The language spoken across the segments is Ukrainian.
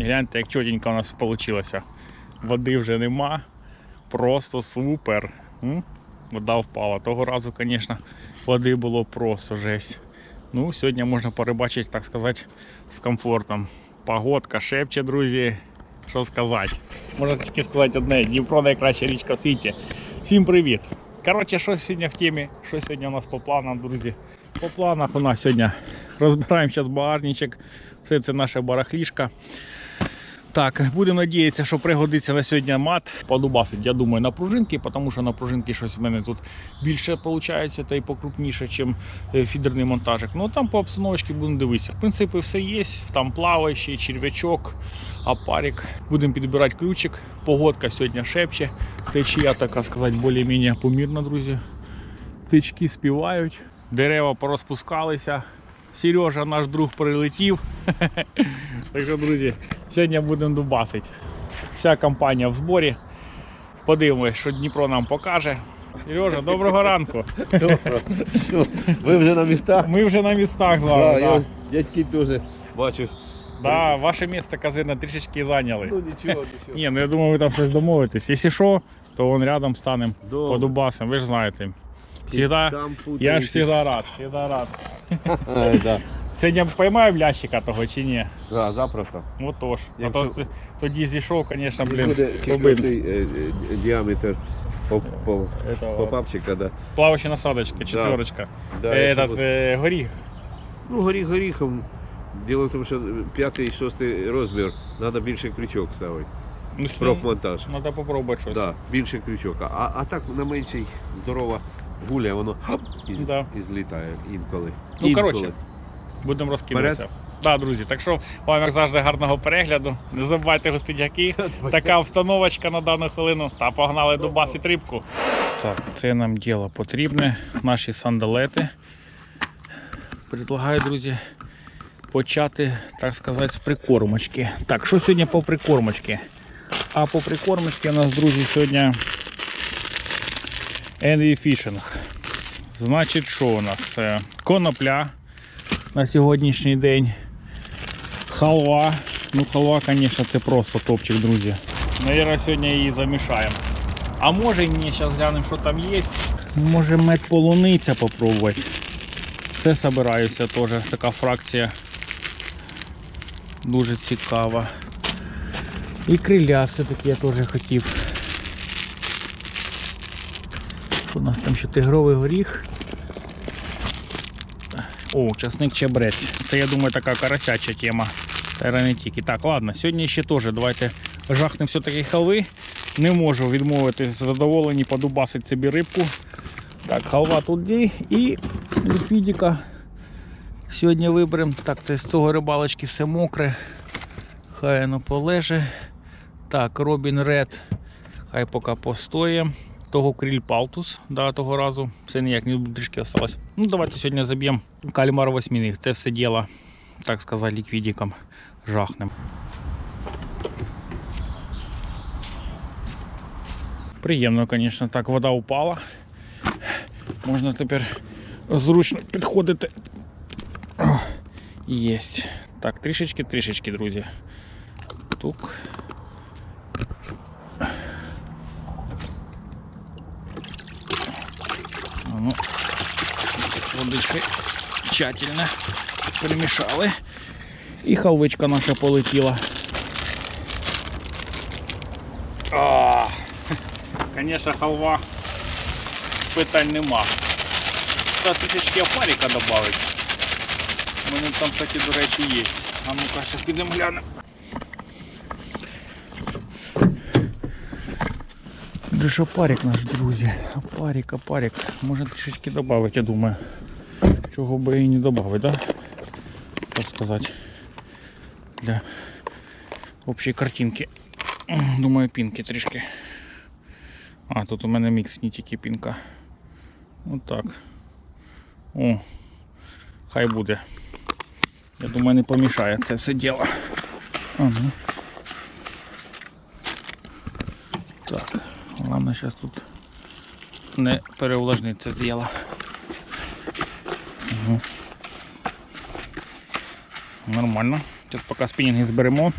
Гляньте, як чотенько у нас вийшло. Води вже нема. Просто супер. Вода впала. Того разу, звісно, води було просто жесть. Ну, сьогодні можна порибачити, так сказати, з комфортом. Погодка шепче, друзі. Що сказати? Можна тільки сказати одне: Дніпро найкраща річка в світі. Всім привіт! Коротше, що сьогодні в темі? Що сьогодні у нас по планам, друзі? По планах у нас сьогодні розбираємо зараз багажничок. Все це наша барахлішка. Так, будемо надіятися, що пригодиться на сьогодні мат. Подубасить, я думаю, на пружинки, тому що на пружинки щось в мене тут більше виходить, та й покрупніше, ніж фідерний монтажик. Ну там по обстановочці будемо дивитися. В принципі, все є. Там плаваючий, черв'ячок, апарик. Будемо підбирати ключик. Погодка сьогодні шепче. Течія, така сказати, більш-менш помірна, друзі. Тички співають, дерева порозпускалися. Сережа, наш друг, прилетів. Так що, друзі, сьогодні будемо дубасити. Вся компанія в зборі. Подивимось, що Дніпро нам покаже. Сережа, доброго ранку. Ви вже на містах? Ми вже на містах з Да, вами. я Да, дядьки теж бачу. да, ваше місце казина трішечки зайняли. Ну нічого, нічого. Ні, ну я думаю, ви там щось домовитесь. Якщо що, то вон рядом станемо Добре. подубасим, ви ж знаєте. Всегда, я ж всегда рад, всегда рад. Да. Сьогодні поймаємо лящика того чи ні? Да, запросто. Ну тож. А то, тоді зійшов, звісно, блін, Буде діаметр по, по, Этого, попапчика, да. Плаваюча насадочка, четверочка. да Этот, е, горіх. Ну, горіх горіхом. Діло в тому, що п'ятий, шостий розмір, треба більше крючок ставити. Ну, Профмонтаж. Треба попробувати щось. Да, більше крючок. А, а так на менший здорова гуля, воно хоп, і, з- Да. і злітає інколи. Ну, інколи. коротше, Будемо розкидатися. Так, друзі, так що вам як завжди гарного перегляду. Не забувайте гостиняки. Така обстановочка на дану хвилину. Та погнали до баси трибку. Так, це нам діло потрібне. Наші сандалети. Предлагаю, друзі, почати, так сказати, з прикормочки. Так, що сьогодні по прикормочці? А по прикормочці у нас, друзі, сьогодні Envy Fishing. Значить, що у нас? Конопля на сьогоднішній день. Халва. Ну, халва, звісно, це просто топчик, друзі. Навірно, сьогодні її замішаємо. А може ні, зараз глянемо, що там є. Може мед полуниця попробувати. Це собираюся теж, така фракція. Дуже цікава. І криля все-таки я теж хотів. Що у нас там ще тигровий горіх. О, часник чебрець. Це я думаю така карасяча тема. Та. Так, ладно, сьогодні ще теж давайте жахнемо все-таки халви. Не можу відмовити задоволені подубасити собі рибку. Так, халва тут є і ліквідіка. Сьогодні виберемо. Так, це з цього рибалочки все мокре. Хай воно полеже. Так, Робін Ред. Хай поки постоє. Того кріль палтус, да, того разу. Все ніяк не трішки осталось. Ну, давайте сьогодні заб'ємо кальмар восьміних. Це все діло, так сказати, ліквідіком жахнем. Приємно, звісно, так, вода упала. Можна тепер зручно підходити. Єсть. Так, трішечки, трішечки, друзі. Тук. Ну, водички тщательно перемішали. І халвичка наша полетіла. А, Конечно, халва питань нема. Та трішечки опаріка додати. У мене там, кстати, до речі, є. А ну-ка, зараз підемо глянемо. Де ж опарик наш, друзі? Опарик, опарик. Може трішечки додати, я думаю. Чого би і не додати, да? Так сказати. Для общої картинки. Думаю, пінки трішки. А, тут у мене мікс, не тільки пінка. Отак. О, хай буде. Я думаю, не помішає це все діло. Ага. Так, головне зараз тут не переувлажнити це діло. Угу. Нормально. Зараз поки спінінги зберемо.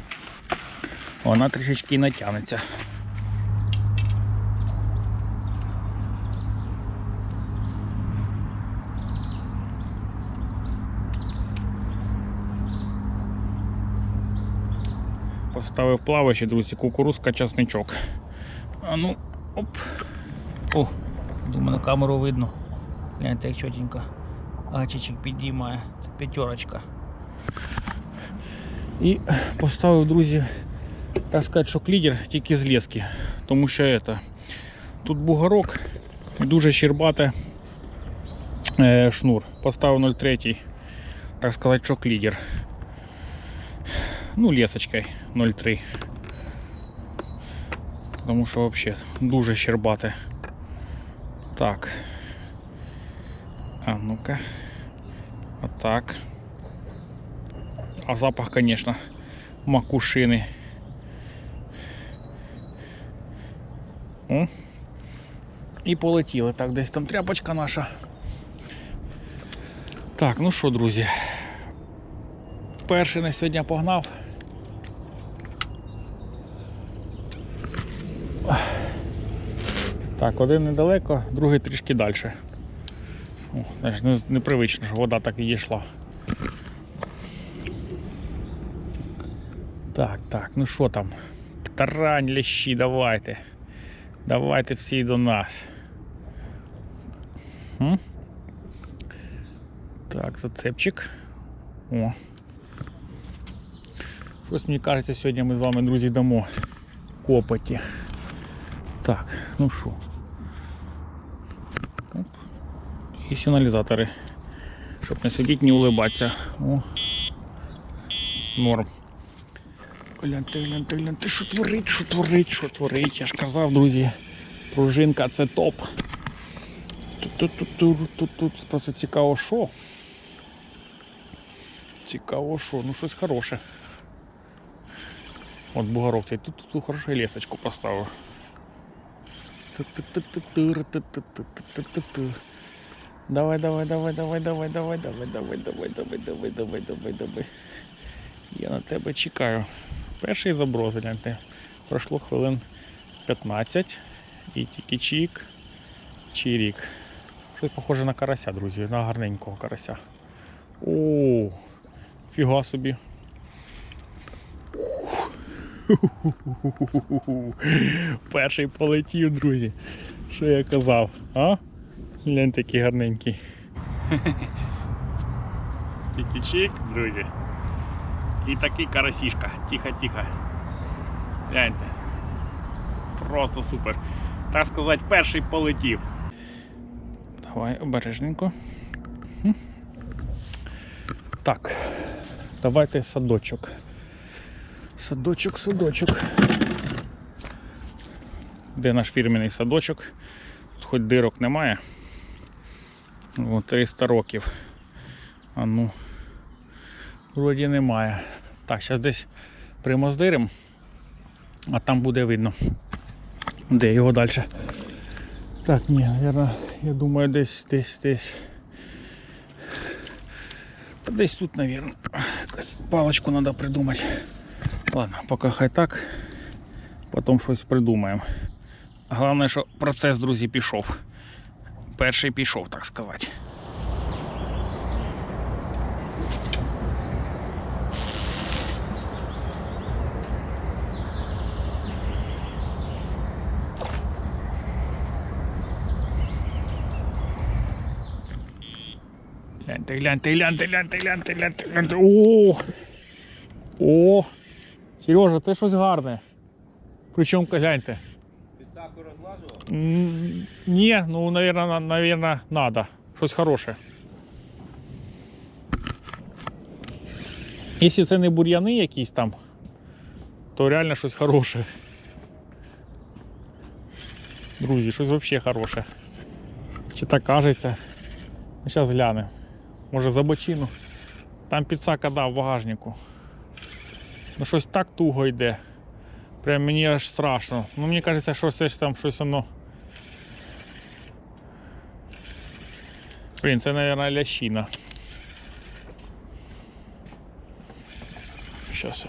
Вона трішечки натягнеться. Поставив плаваючи, друзі, кукурузка, часничок. А ну, оп. О, думаю, на камеру видно. Гляньте, як чотенько. Гачичок підіймає. Це п'ятерочка. І поставив, друзі, так сказати, шок лідер тільки з лески. Тому що это, тут бугорок і дуже щербате е, шнур. Поставив 0,3, так сказати, шок лідер. Ну, лесочкой 0,3. Тому що взагалі дуже щербате. Так. А ну-ка. Отак. А запах, конечно, макушини. О. І полетіли. Так, десь там тряпочка наша. Так, ну що, друзі. Перший на сьогодні погнав. Так, один недалеко, другий трішки далі. Навіть не- непривично, що вода так і йшла. Так, так, ну що там? Тарань, лящі, давайте. Давайте всі до нас. М? Так, зацепчик. О. Щось мені кажеться, сьогодні ми з вами, друзі, дамо копоті. Так, ну що. І сигналізатори. Щоб не сидіти, не улибатися. О. Норм. Гляньте, гляньте, гляньте, що творить, що творить, що творить. Я ж казав, друзі, пружинка це топ. Тут, тут, тут, тут, тут, тут просто цікаво, що. Цікаво, що, ну щось хороше. От бугорок цей тут, тут, тут хорошу лесочку поставив. Ту-ту-ту-ту-ту-ту-ту-ту-ту-ту. Давай, давай, давай, давай, давай, давай, давай, давай, давай, давай, давай, давай, давай, давай. Я на тебе чекаю. Перший заброс, гляньте. Пройшло хвилин 15 і тільки чік, чирік. Щось похоже на карася, друзі, на гарненького карася. О, фіга собі. Перший полетів, друзі. Що я казав? А? Глянь такий гарненький. Тільки чик, друзі. І такий карасішка. Тихо-тихо. Гляньте. Просто супер. Так сказати, перший полетів. Давай обережненько. Так. Давайте садочок. Садочок, садочок. Де наш фірменний садочок? Тут хоч дирок немає. О, 300 років. А ну. Вроді немає. Так, зараз десь примоздирим, а там буде видно. Де його далі. Так, ні, наверное, я думаю, десь, десь, десь. Та десь тут. Якусь палочку треба придумати. Ладно, поки хай так. Потім щось придумаємо. Головне, що процес, друзі, пішов. Перший пішов, так сказати. Гляньте, гляньте, гляньте, гляньте, гляньте, гляньте, гляньте. О! О! Сережа, це щось гарне. Причому гляньте. Підсаку розлажував? Ні, ну, наверное, наверное, надо. Щось хороше. Якщо це не бур'яни якісь там, то реально щось хороше. Друзі, щось взагалі хороше. Чи так кажеться? Зараз глянемо. Може за бочину. Там підсака дав в багажнику. Ну щось так туго йде. Прям мені аж страшно. Ну мені кажеться, що це ж там щось воно. Блін, це, мабуть, лящина. Щас.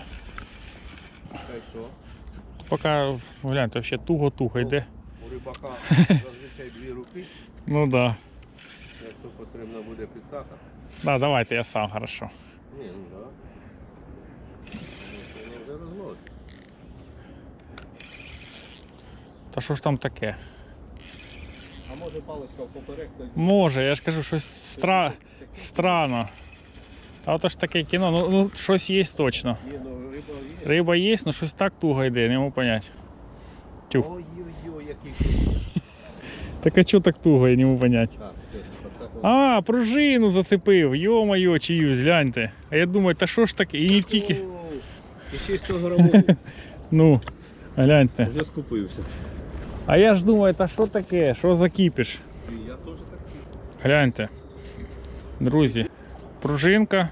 Поки гляньте, ще туго-туго йде. У рибака зазвичай дві руки, Ну да. якщо потрібно буде підсака. Да, давайте я сам хорошо. Ні, ну да. Ну, це воно вже розлот. Та що ж там таке? А може паличка поперек, Може, я ж кажу, щось стра... странно. А ото ж таке кіно, ну, ну щось є точно. Ні, ну риба є. Риба є, ну щось так туго йде, не можу понять. Тю. Ой-ой-ой, який. Так а чого так туго, я не можу понять. Підсака. А, пружину зацепив, йо-моє, чиюсь, гляньте. А я думаю, та що ж таке? І не тільки. І ще 100 грамову. Ну, гляньте. Вже скупився. А я ж думаю, та що таке? Що за кіпіш? Гляньте. Друзі, пружинка.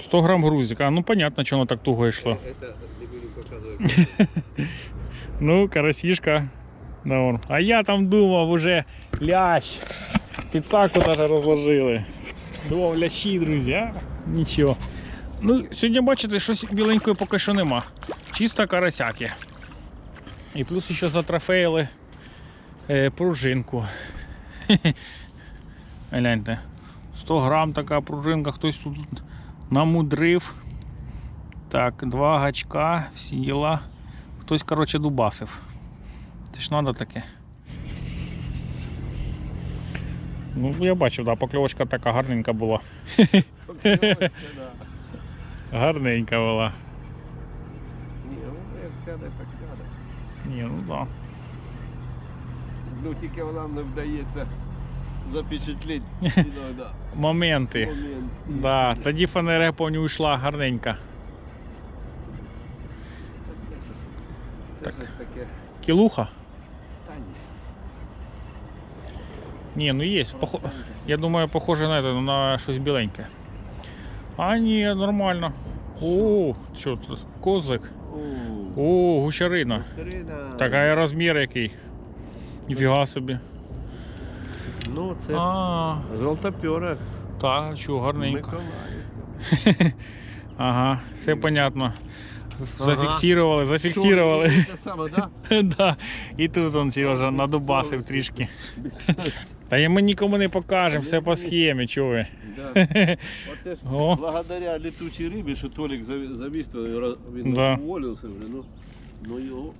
100 грам грузика. Ну, понятно, чого воно так туго йшло. Ну, карасішка. Норм. А я там думав уже лящ. Підсаку даже розложили. Думав лящі, друзі, а? Нічого. Ну, сьогодні бачите, щось біленької поки що нема. Чисто карасяки. І плюс ще затрофеїли е, пружинку. Гляньте. 100 грам така пружинка, хтось тут намудрив. Так, два гачка, всі діла. Хтось, коротше, дубасив. Це ж треба таке. Ну, я бачив, да, покльовочка така гарненька була. Покльовочка, да. Гарненька була. Ні, ну як сяде, так сяде. Ні, ну да. Ну тільки вона не вдається запечатлеть іноді Моменти. момент. Да, тоді фанера, повню йшла гарненька. Це Так. щось таке. Кілуха? Та ні. Ні, ну є. Похо... Я думаю, похоже на, это, на щось біленьке. А ні, нормально. О, що тут? Козлик. О, О, гущарина. Катерина. Така розмір який. Ніфіга собі. Ну, це А, так, чого гарненько. Ага, все понятно. Зафіксували, зафіксували. Що, Те саме, да? да. І тут он Сережа надубасив трішки. Та ми нікому не покажемо, все по схемі, чого ви. Да. Оце ж О. благодаря летучій рибі, що Толік зав- завіз, то він Да. уволився вже. Ну, ну його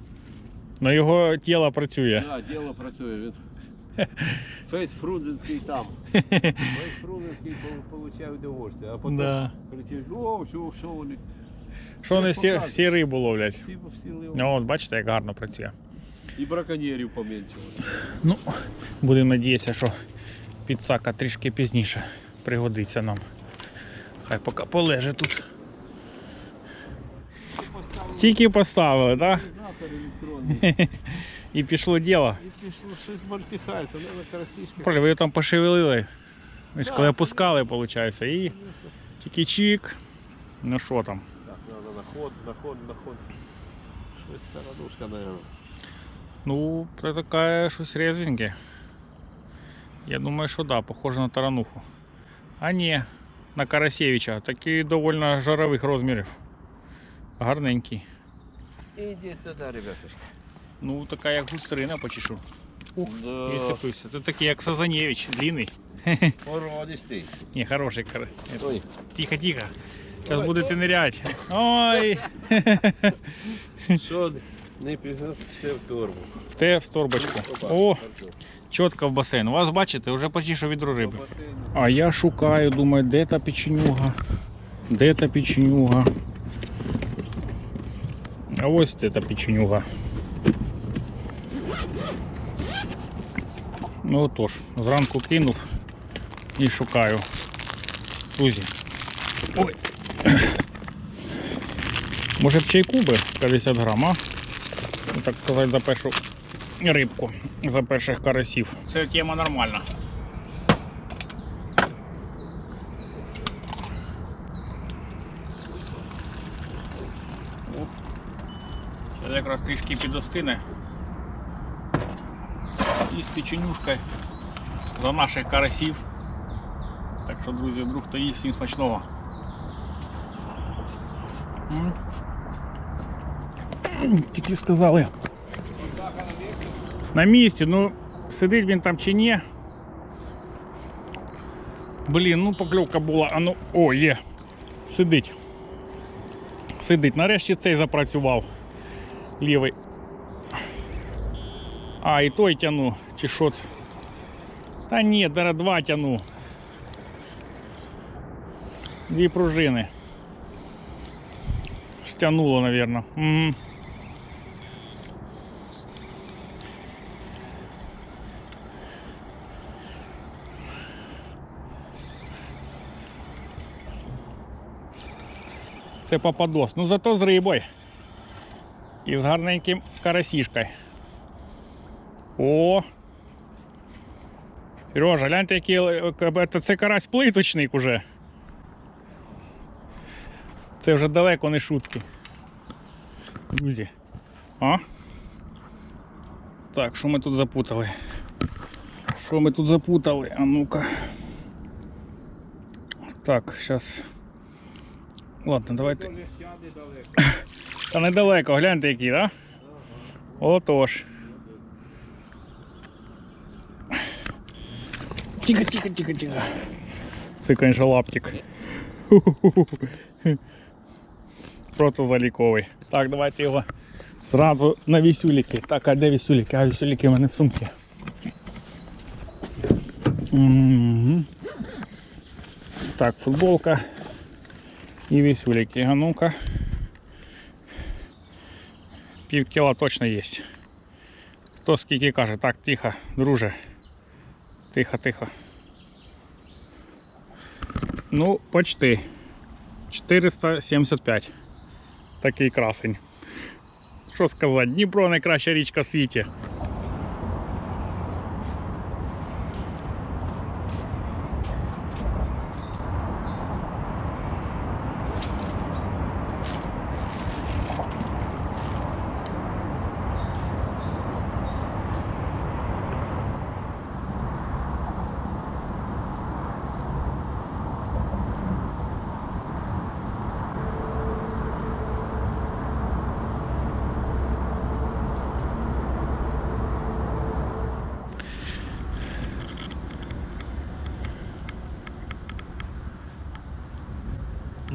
Но його тіло працює. да, діло працює. Він Фейс Фрунзенський там. Фейс Фрунзенський пол- получає удовольствие. А потім Да. кричить, о, що, що вони? Що вони всі, всі рибу ловлять. Всі, всі лив. Ну, от бачите, як гарно працює. І браконьєрів поменшилось. Ну, будемо надіятися, що підсака трішки пізніше пригодиться нам. Хай поки полеже тут. Тільки поставили, так? І пішло діло. І пішло, щось. Поле, ви там пошевелили. Так. коли опускали, виходить, і тільки чик. Ну що там? Так, треба на ход, на ход, на ход. Щось таранушка, наверное. Ну, це таке щось резвеньке. Я думаю, що да, похоже на тарануху. А ні, на Карасєвича. Такий доволі жарових розмірів. Гарненький. Іди сюди, ребятушки. Ну, така як густерина почешу. Ух, Да. відцепився. Це такий як Сазанєвич, длинний. Породистий. Ні, хороший кар. Ой. Тихо, тихо. Зараз будете нирять. Ой! Що Не пігнав все в торбу. Те в торбочку. О, чітко в басейн. У вас бачите, вже почти що відро риби. А я шукаю, думаю, де та печенюга? Де та печенюга? А ось де та печенюга. Ну отож, зранку кинув і шукаю. Друзі. Ой. Може б чайку би 50 грам, а? Так сказати, за першу рибку, за перших карасів. Це тема нормальна. Це якраз трішки підостине. І з печенюшкою за наших карасів. Так що, друзі, вдруг хто їсть, всім смачного. Тільки сказали. На місці, ну сидить він там чи ні. Блін, ну покльовка була. А ну, о, є. Сидить. Сидить. Нарешті цей запрацював. Лівий. А, і той тяну, чи що це? Та ні, зараз два тяну. Дві пружини. Стянуло, наверное. Угу. Це попадос. Ну зато з рибою. І з гарненьким карасішкою. О! Сережа, гляньте, який е, е, це- це карась плиточник уже. Це вже далеко не шутки. Друзі. А? Так, що ми тут запутали? Що ми тут запутали? А ну-ка. Так, зараз. Ладно, давайте. Та недалеко, гляньте так? Да? Отож. Тихо, тихо, тихо, тихо. Це, конечно, лаптик. Просто заліковий. Так, давайте його зразу на вісюліки. Так, а де вісюліки? А вісюліки в мене в сумці. Так, футболка і вісюліки. А ну-ка. Пів кіла точно є. Хто скільки каже, так, тихо, друже. Тихо, тихо. Ну, почти. 475. Такий красень. Що сказати, Дніпро найкраща річка в світі.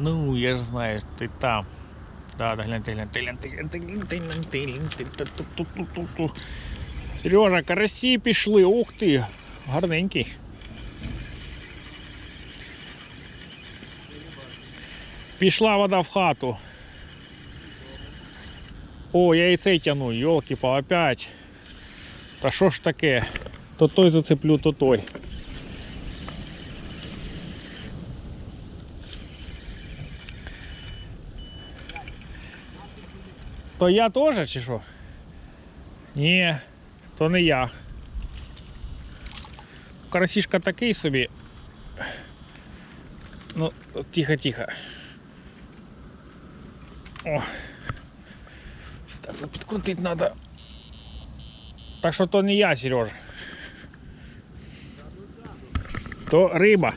Ну, я ж знаю, ти там. Да, да, гляньте, гляньте, гляньте, гляньте, гляньте, гляньте, гляньте. Ту-ту-ту-ту-ту. Сережа, карасі пішли, ух ти, гарненький. Пішла вода в хату. О, я і цей тяну, йолки па опять. Та що ж таке? То той зацеплю, то той. То я теж чи що? Ні, то не я. Карасішка такий собі. Ну, тихо, тихо. О. Так, ну, підкрутити треба. Так що то не я, Сережа. То риба.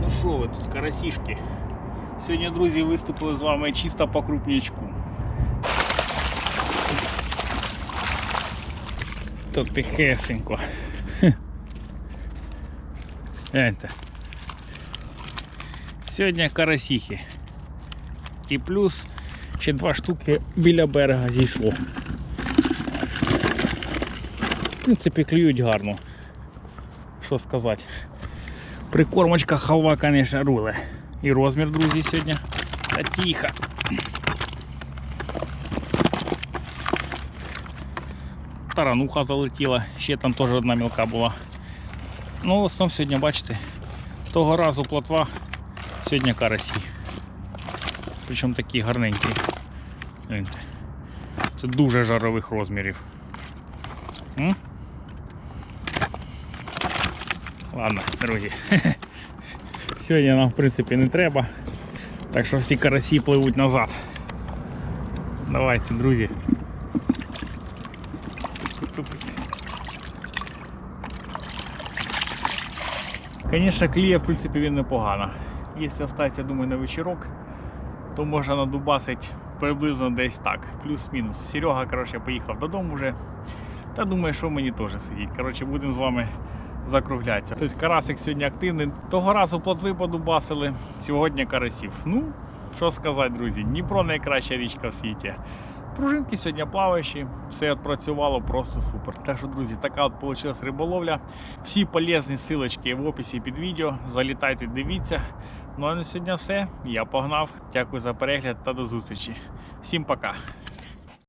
Ну що ви тут, карасішки? Сьогодні, друзі, виступили з вами чисто по крупнячку. Тут тихесенько. Сьогодні карасіхи. І плюс ще два штуки біля берега зійшло. В принципі, клюють гарно. Що сказати. Прикормочка халва, конечно, руле. І розмір, друзі, сьогодні. Та тихо. Тарануха залетіла, ще там теж одна мілка була. Ну, в основному сьогодні, бачите, того разу плотва, сьогодні карасі. Причому такі гарненькі. Гляньте. Це дуже жарових розмірів. М? Ладно, друзі. Сьогодні нам в принципі не треба. Так що всі карасі пливуть назад. Давайте, друзі. Звісно, кліє, в принципі, він непогано. Якщо остатися, думаю, на вечірок, то можна надубасити приблизно десь так, плюс-мінус. Серега, коротше, поїхав додому вже. Та думаю, що мені теж сидіть. Коротше, будемо з вами закруглятися. Тобто карасик сьогодні активний. Того разу плотви подубасили, сьогодні карасів. Ну, що сказати, друзі, Дніпро найкраща річка в світі. Пружинки сьогодні плаваючі, все відпрацювало просто супер. Так що, друзі, така от вийшла риболовля. Всі полезні силочки в описі під відео. Залітайте, дивіться. Ну а на сьогодні все. Я погнав. Дякую за перегляд та до зустрічі. Всім пока.